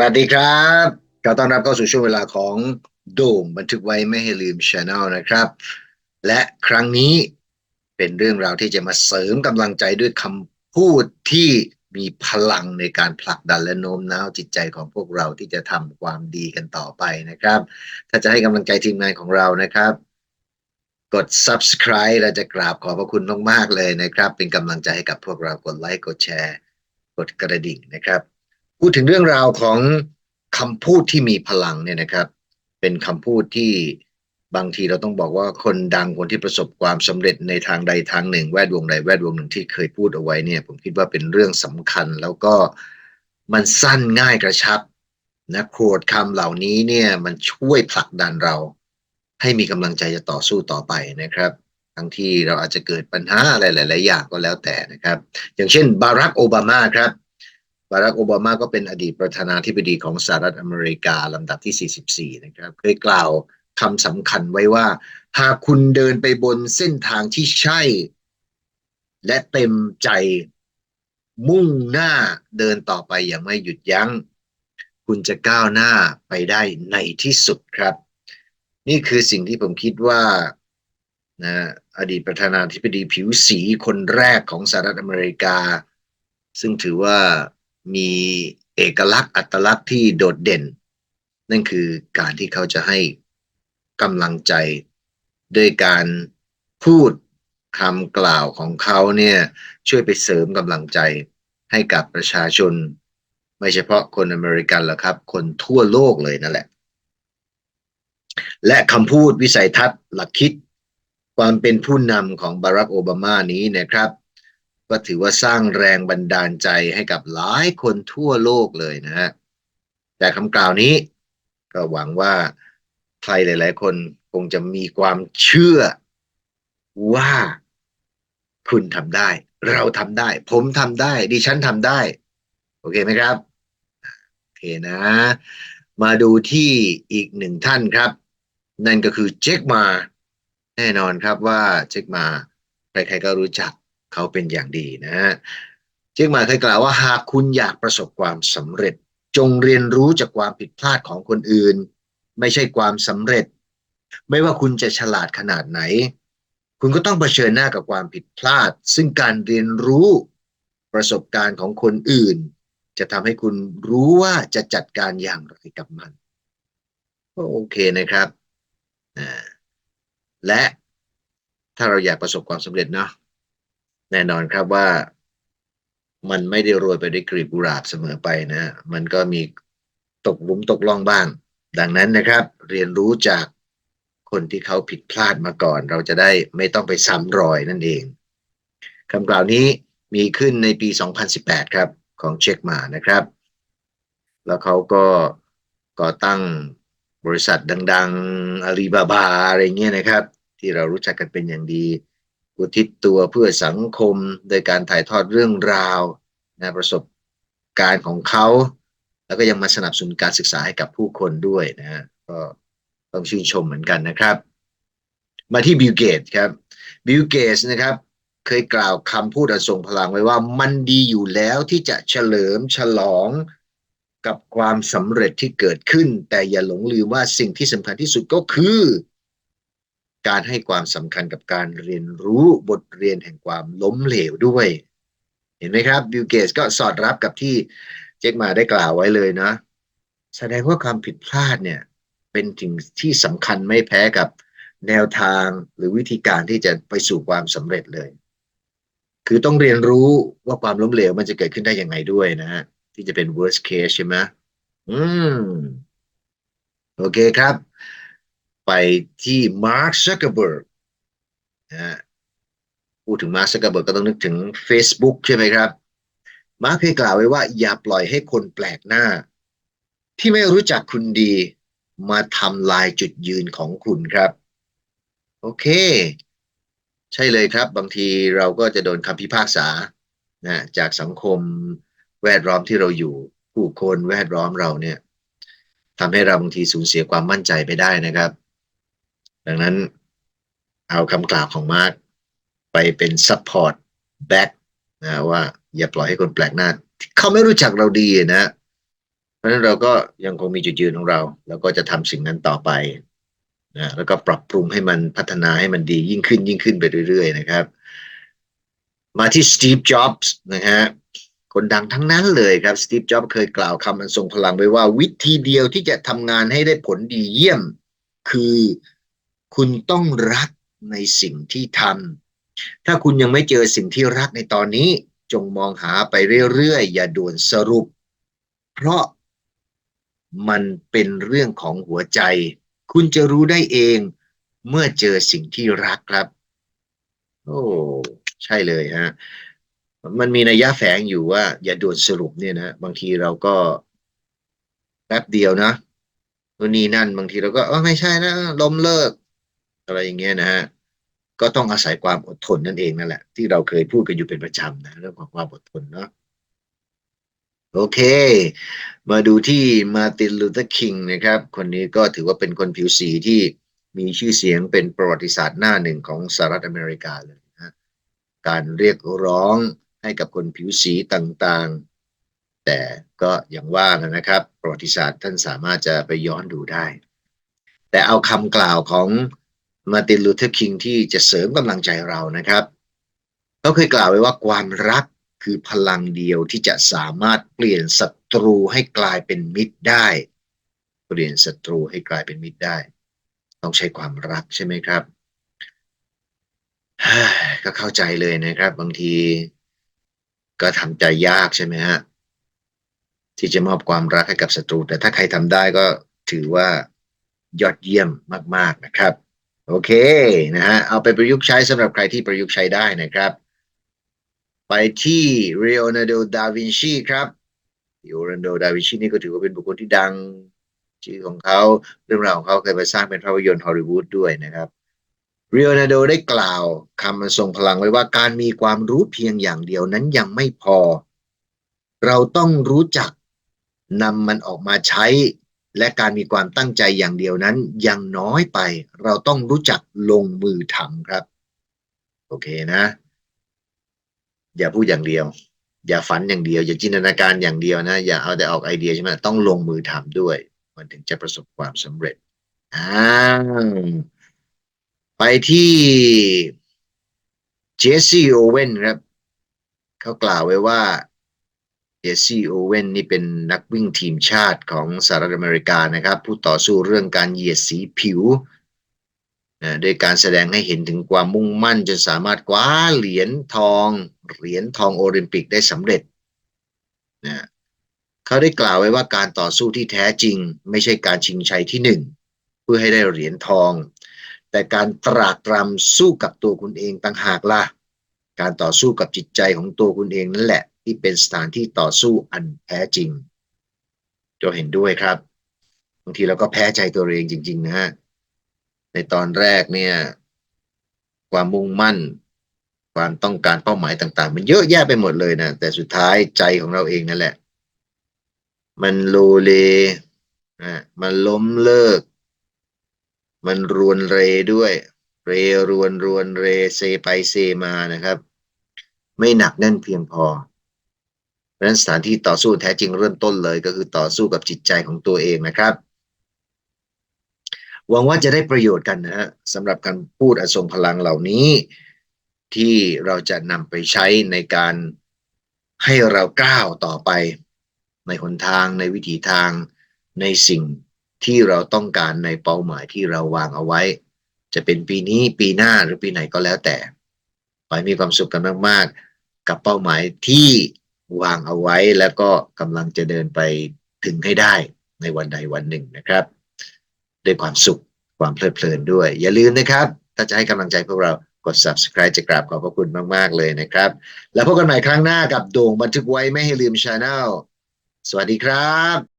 วัสดีครับขอต้อนรับเข้าสู่ช่วงเวลาของโดมบันทึกไว้ไม่ให้ลืมช anel นะครับ และครั้งนี้เป็นเรื่องราวที่จะมาเสริมกำลังใจด้วยคำพูดที่มีพลังในการผลักดันและโน้มน้าวจิตใจของพวกเราที่จะทำความดีกันต่อไปนะครับ ถ้าจะให้กำลังใจทีมงานของเรานะครับ กด subscribe เราจะกราบขอบพระคุณมากๆเลยนะครับ เป็นกำลังใจให้กับพวกเรากดไลค์กดแชร์ กดกระดิ่งนะครับ พูดถึงเรื่องราวของคำพูดที่มีพลังเนี่ยนะครับ เป็นคำพูดที่บางทีเราต้องบอกว่าคนดังคนที่ประสบความสำเร็จในทางใดทางหนึ่ง แวดวงใดแวดวงหนึ่งที่เคยพูดเอาไว้เนี่ย ผมคิดว่าเป็นเรื่องสำคัญ แล้วก็มันสั้นง่ายกระชับนะโคดคำเหล่านี้เนี่ยมันช่วยผลักดันเรา ให้มีกำลังใจจะต่อสู้ต่อไปนะครับ ทั้งที่เราอาจจะเกิดปัญหาอะไรหลาย ๆ อย่างก็แล้วแต่นะครับ อย่างเช่นบารักโอบามาครับ บารักโอบามาก็เป็นอดีตประธานาธิบดีของสหรัฐอเมริกาลำดับที่ 44 นะครับ เคยกล่าวคำสำคัญไว้ว่า หากคุณเดินไปบนเส้นทางที่ใช่ และเต็มใจมุ่งหน้าเดินต่อไปอย่างไม่หยุดยัง้ง คุณจะก้าวหน้าไปได้ในที่สุดครับ นี่คือสิ่งที่ผมคิดว่านะอดีตประธานาธิบดีผิวสีคนแรกของสหรัฐอเมริกา ซึ่งถือว่า มีเอกลักษณ์อัตลักษณ์ที่โดดเด่น นั่นคือการที่เขาจะให้กำลังใจด้วยการพูดคำกล่าวของเขาเนี่ยช่วยไปเสริมกำลังใจให้กับประชาชน ไม่เฉพาะคนอเมริกันหรอกครับ คนทั่วโลกเลยนั่นแหละ และคำพูดวิสัยทัศน์หลักคิด ความเป็นผู้นำของบารักโอบามานี้นะครับ ก็ถือว่าสร้างแรงบันดาลใจให้กับหลายคนทั่วโลกเลยนะฮะแต่คำกล่าวนี้ ก็หวังว่าใครหลาย ๆ คนคงจะมีความเชื่อว่าคุณทำได้ เราทำได้ ผมทำได้ ดิฉันทำได้ โอเคไหมครับโอเคนะ มาดูที่อีกหนึ่งท่านครับ นั่นก็คือเจคมา แน่นอนครับว่าเจคมา ใครๆก็รู้จัก เขาเป็นอย่างดีนะฮะเจคมาเคยกล่าวว่าหากคุณอยากประสบความสำเร็จ จงเรียนรู้จากความผิดพลาดของคนอื่น ไม่ใช่ความสำเร็จ ไม่ว่าคุณจะฉลาดขนาดไหน คุณก็ต้องเผชิญหน้ากับความผิดพลาด ซึ่งการเรียนรู้ประสบการณ์ของคนอื่น จะทำให้คุณรู้ว่าจะจัดการอย่างไรกับมันก็โอเคนะครับและถ้าเราอยากประสบความสำเร็จเนาะ แน่นอนครับว่ามันไม่ได้โรยไปด้วยกลีบกุหลาบเสมอไปนะ มันก็มีตกหลุมตกล่องบ้าง ดังนั้นนะครับ เรียนรู้จากคนที่เขาผิดพลาดมาก่อน เราจะได้ไม่ต้องไปซ้ำรอยนั่นเองคำกล่าวนี้มีขึ้นในปี 2018 ครับ ของเช็คมานะครับ แล้วเขาก็ก่อตั้งบริษัทดัง ๆอาลีบาบาอะไรเงี้ยนะครับ ที่เรารู้จักกันเป็นอย่างดี อุทิศตัวเพื่อสังคมโดยการถ่ายทอดเรื่องราวนะประสบการณ์ของเขา แล้วก็ยังมาสนับสนุนการศึกษาให้กับผู้คนด้วยนะฮะก็ต้องชื่นชมเหมือนกันนะครับ มาที่บิลเกตครับบิลเกตนะครับ เคยกล่าวคำพูดอันทรงพลังไว้ว่ามันดีอยู่แล้วที่จะเฉลิมฉลองกับความสำเร็จที่เกิดขึ้น แต่อย่าหลงลืมว่าสิ่งที่สำคัญที่สุดก็คือ การให้ความสำคัญกับการเรียนรู้บทเรียนแห่งความล้มเหลวด้วย เห็นไหมครับบิลเกตก็สอดรับกับที่เจคมาได้กล่าวไว้เลยนะ แสดงว่าความผิดพลาดเนี่ย เป็นสิ่งที่สำคัญไม่แพ้กับแนวทางหรือวิธีการที่จะไปสู่ความสำเร็จเลย คือต้องเรียนรู้ว่าความล้มเหลวมันจะเกิดขึ้นได้ยังไงด้วยนะฮะที่จะเป็น worst case ใช่ไหมอืม โอเคครับ ไปที่ Mark Zuckerberg นะพูดถึง Mark Zuckerberg ก็ต้องนึกถึง Facebook ใช่ไหมครับ มาร์คเคยกล่าวไว้ว่า อย่าปล่อยให้คนแปลกหน้า ที่ไม่รู้จักคุณดี มาทำลายจุดยืนของคุณครับ โอเค ใช่เลยครับ บางทีเราก็จะโดนคำพิพากษานะจากสังคมแวดล้อมที่เราอยู่ผู้คนแวดล้อมเราเนี่ยทำให้เราบางทีสูญเสียความมั่นใจไปได้นะครับ ดังนั้นเอาคำกล่าวของมาร์กไปเป็น support back นะว่าอย่าปล่อยให้คนแปลกหน้า เขาไม่รู้จักเราดีนะ เพราะฉะนั้นเราก็ยังคงมีจุดยืนของเรา แล้วก็จะทำสิ่งนั้นต่อไปนะแล้วก็ปรับปรุงให้มันพัฒนาให้มันดียิ่งขึ้นยิ่งขึ้นไปเรื่อยๆนะครับ มาที่สตีฟจ็อบส์นะฮะคนดังทั้งนั้นเลยครับสตีฟจ็อบส์เคยกล่าวคำอันทรงพลังไว้ว่า วิธีเดียวที่จะทำงานให้ได้ผลดีเยี่ยม คือ คุณต้องรักในสิ่งที่ทำถ้าคุณยังไม่เจอสิ่งที่รักในตอนนี้ จงมองหาไปเรื่อยๆ อย่าด่วนสรุป เพราะมันเป็นเรื่องของหัวใจ คุณจะรู้ได้เองเมื่อเจอสิ่งที่รักครับ โอ้ใช่เลยฮะมันมีนัยยะแฝงอยู่ว่า อย่าด่วนสรุปเนี่ยนะบางทีเราก็แป๊บเดียวนะตัวนี้นั่นบางทีเราก็เออไม่ใช่นะล้มเลิก อะไรอย่างเงี้ยนะฮะก็ต้องอาศัยความอดทนนั่นเองนั่นแหละ ที่เราเคยพูดกันอยู่เป็นประจำนะเรื่องของความอดทนเนาะโอเค มาดูที่มาตินลูเทอร์คิงนะครับ คนนี้ก็ถือว่าเป็นคนผิวสีที่มีชื่อเสียงเป็นประวัติศาสตร์หน้าหนึ่งของสหรัฐอเมริกาเลยนะการเรียกร้องให้กับคนผิวสีต่างๆ แต่ก็อย่างว่านะครับ ประวัติศาสตร์ท่านสามารถจะไปย้อนดูได้ แต่เอาคำกล่าวของ มาตินลูเทอร์คิงที่จะเสริมกำลังใจเรานะครับเขาเคยกล่าวไว้ว่าความรักคือพลังเดียวที่จะสามารถเปลี่ยนศัตรูให้กลายเป็นมิตรได้ เปลี่ยนศัตรูให้กลายเป็นมิตรได้ ต้องใช้ความรักใช่ไหมครับก็เข้าใจเลยนะครับ บางทีก็ทำใจยากใช่ไหมฮะที่จะมอบความรักให้กับศัตรู แต่ถ้าใครทำได้ก็ถือว่ายอดเยี่ยมมาก ๆนะครับ โอเคนะฮะเอาไปประยุกต์ใช้สำหรับใครที่ประยุกต์ใช้ได้นะครับ ไปที่เรโอนาร์โดดาวินชีครับเรโอนาร์โดดาวินชีนี่ก็ถือว่าเป็นบุคคลที่ดัง ชื่อของเขาเรื่องราวของเขาเคยไปสร้างเป็นภาพยนตร์ฮอลลีวูดด้วยนะครับเรโอนาร์โดได้กล่าวคำมันทรงพลังไว้ว่าการมีความรู้เพียงอย่างเดียวนั้นยังไม่พอ เราต้องรู้จักนำมันออกมาใช้ และการมีความตั้งใจอย่างเดียวนั้นยังน้อยไป เราต้องรู้จักลงมือทำครับ โอเคนะ อย่าพูดอย่างเดียว อย่าฝันอย่างเดียว อย่าจินตนาการอย่างเดียวนะ อย่าเอาแต่ออกไอเดียใช่ไหมต้องลงมือทำด้วย มันถึงจะประสบความสำเร็จอ่าไปที่เจสซี่โอเวนครับ เขากล่าวไว้ว่า เจสซี่โอเวนนี่เป็นนักวิ่งทีมชาติของสหรัฐอเมริกานะครับ ผู้ต่อสู้เรื่องการเหยียดสีผิวโดยการแสดงให้เห็นถึงความมุ่งมั่น จนสามารถคว้าเหรียญทองเหรียญทองโอลิมปิกได้สำเร็จนะเขาได้กล่าวไว้ว่าการต่อสู้ที่แท้จริง ไม่ใช่การชิงชัยที่หนึ่งเพื่อให้ได้เหรียญทอง แต่การตรากตรำสู้กับตัวคุณเองต่างหากล่ะ การต่อสู้กับจิตใจของตัวคุณเองนั่นแหละ ที่เป็นสถานที่ต่อสู้อันแท้จริงจะเห็นด้วยครับบางทีเราก็แพ้ใจตัวเองจริง ๆ นะฮะในตอนแรกเนี่ย ความมุ่งมั่น ความต้องการเป้าหมายต่าง ๆ มันเยอะแยะไปหมดเลยนะแต่สุดท้ายใจของเราเองนั่นแหละ มันโลเลนะมันล้มเลิก มันรวนเรด้วย เรรวนรวนเรเซไปเซมานะครับ ไม่หนักแน่นเพียงพอ นั้นสถานที่ต่อสู้แท้จริงเริ่มต้นเลยก็คือต่อสู้กับจิตใจของตัวเองนะครับ หวังว่าจะได้ประโยชน์กันนะฮะสำหรับการพูดอสงพลังเหล่านี้ ที่เราจะนำไปใช้ในการให้เราก้าวต่อไป ในหนทางในวิถีทางในสิ่งที่เราต้องการในเป้าหมายที่เราวางเอาไว้ จะเป็นปีนี้ปีหน้าหรือปีไหนก็แล้วแต่ ขอให้มีความสุขกันมาก ๆ กับเป้าหมายที่ วางเอาไว้แล้วก็กำลังจะเดินไปถึงให้ได้ในวันใดวันหนึ่งนะครับด้วยความสุขความเพลิดเพลินด้วย อย่าลืมนะครับ ถ้าจะให้กำลังใจพวกเรากด subscribe จะกราบขอบพระคุณมาก ๆ เลยนะครับ แล้วพบกันใหม่ครั้งหน้ากับโด่งบันทึกไว้ไม่ให้ลืมช anel สวัสดีครับ